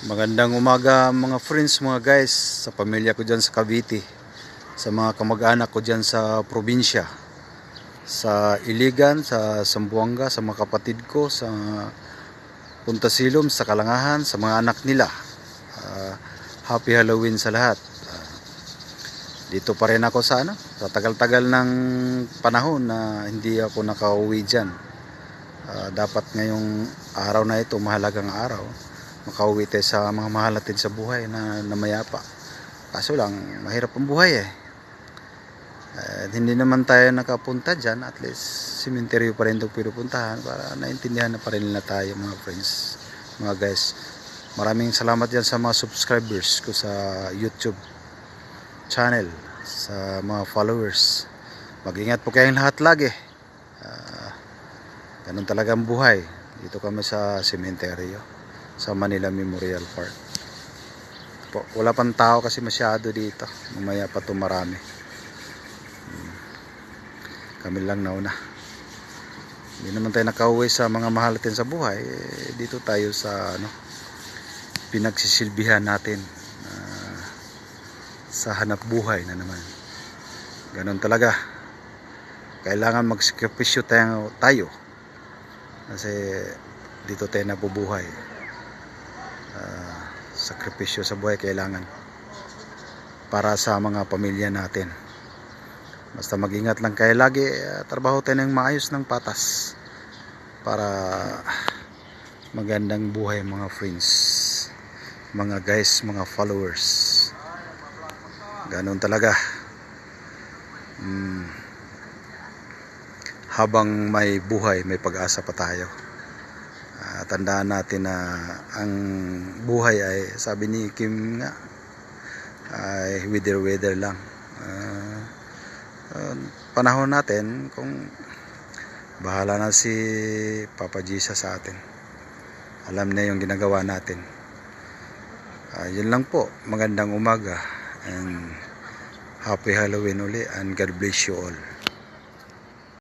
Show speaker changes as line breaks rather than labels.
Magandang umaga mga friends, mga guys, sa pamilya ko dyan sa Cavite, sa mga kamag-anak ko dyan sa probinsya, sa Iligan, sa Sambuanga, sa mga kapatid ko, sa Punta Silom, sa Kalangahan, sa mga anak nila. Ah, happy Halloween sa lahat. Ah, dito pa rin ako sa ano, sa tagal-tagal ng panahon na hindi ako nakauwi dyan. Ah, dapat ngayong araw na ito, mahalagang araw, makauwi tayo sa mga mahal natin sa buhay na, na mayapa. Kaso lang, mahirap ang buhay eh. Eh, hindi naman tayo nakapunta dyan, at least cemetery pa rin ito pinupuntahan para naintindihan na pa rin nila tayo mga friends, mga guys. Maraming salamat dyan sa mga subscribers ko sa YouTube channel, sa mga followers. Mag-ingat po kayong lahat lagi. Ah, ganun talaga ang buhay. Dito kami sa sementeryo sa Manila Memorial Park. Po, wala pang tao kasi masyado dito. Mamaya pa to marami. Hmm. Kami lang nauna. Hindi naman tayo nakauwi sa mga mahal natin sa buhay. Eh, dito tayo sa ano, pinagsisilbihan natin ah, sa hanap buhay na naman. Ganon talaga. Kailangan magsakripisyo tayo, tayo. Kasi dito tayo nabubuhay. Sakripisyo sa buhay kailangan para sa mga pamilya natin. Basta mag-ingat lang kayo lagi, ah, trabaho tayo ng maayos ng patas para magandang buhay mga friends, mga guys, mga followers. Ganon talaga. Hmm. Habang may buhay, may pag-asa pa tayo. Tandaan natin na ang buhay ay sabi ni Kim nga ay wither weather lang ah, panahon natin kung bahala na si Papa Jesus sa atin. Alam niya yung ginagawa natin. Ah, yun lang po. Magandang umaga and happy Halloween uli and God bless you all